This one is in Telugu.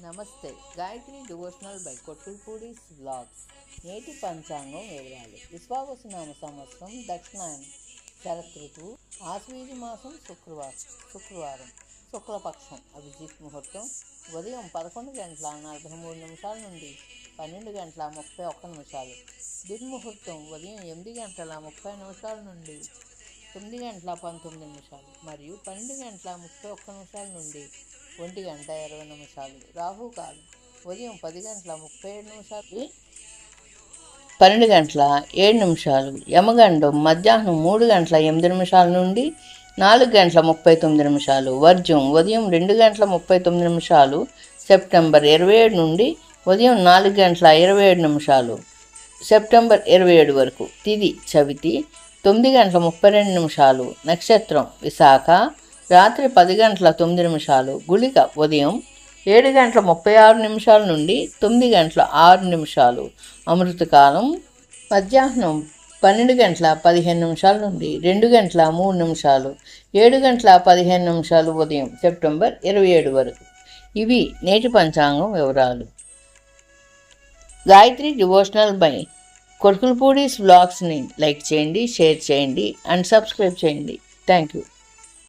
నమస్తే. గాయత్రి డివోషనల్ బై కొట్టుపూడిస్ బ్లాగ్స్. నేటి పంచాంగం వివరాలు. విశ్వావసనామ సంవత్సరం దక్షిణాయనం శరత్ ఋతువు ఆశ్వీజి మాసం శుక్రవారం శుక్రవారం శుక్లపక్షం అభిజిత్ ముహూర్తం ఉదయం పదకొండు గంటల నలభై మూడు నిమిషాల నుండి పన్నెండు గంటల ముప్పై ఒక్క నిమిషాలు. దుర్ముహూర్తం ఉదయం ఎనిమిది గంటల ముప్పై నిమిషాల నుండి తొమ్మిది గంటల పంతొమ్మిది నిమిషాలు మరియు పన్నెండు గంటల ముప్పై ఒక్క నిమిషాల నుండి ఒంటి గంట ఇరవై నిమిషాలు. రాహుకాలం ఉదయం పది గంటల ముప్పై ఏడు నిమిషాలు. పన్నెండు గంటల ఏడు నిమిషాలు. యమగండం మధ్యాహ్నం మూడు గంటల ఎనిమిది నిమిషాల నుండి నాలుగు గంటల ముప్పై తొమ్మిది నిమిషాలు. వర్జం ఉదయం రెండు గంటల ముప్పై తొమ్మిది నిమిషాలు. సెప్టెంబర్ ఇరవై ఏడు నుండి ఉదయం నాలుగు గంటల ఇరవై ఏడు నిమిషాలు. సెప్టెంబర్ ఇరవై ఏడు వరకు. తిది చవితి తొమ్మిది గంటల ముప్పై రెండు నిమిషాలు. నక్షత్రం విశాఖ. రాత్రి పది గంటల తొమ్మిది నిమిషాలు. గుళిక ఉదయం ఏడు గంటల ముప్పై ఆరు నిమిషాల నుండి తొమ్మిది గంటల ఆరు నిమిషాలు. అమృతకాలం మధ్యాహ్నం పన్నెండు గంటల పదిహేను నిమిషాల నుండి రెండు గంటల మూడు నిమిషాలు. ఏడు గంటల పదిహేను నిమిషాలు ఉదయం సెప్టెంబర్ ఇరవై ఏడు వరకు. ఇవి నేటి పంచాంగం వివరాలు. గాయత్రి డివోషనల్ బై కొడుకులపూడిస్ బ్లాగ్స్ని లైక్ చేయండి షేర్ చేయండి అండ్ సబ్స్క్రైబ్ చేయండి. Thank you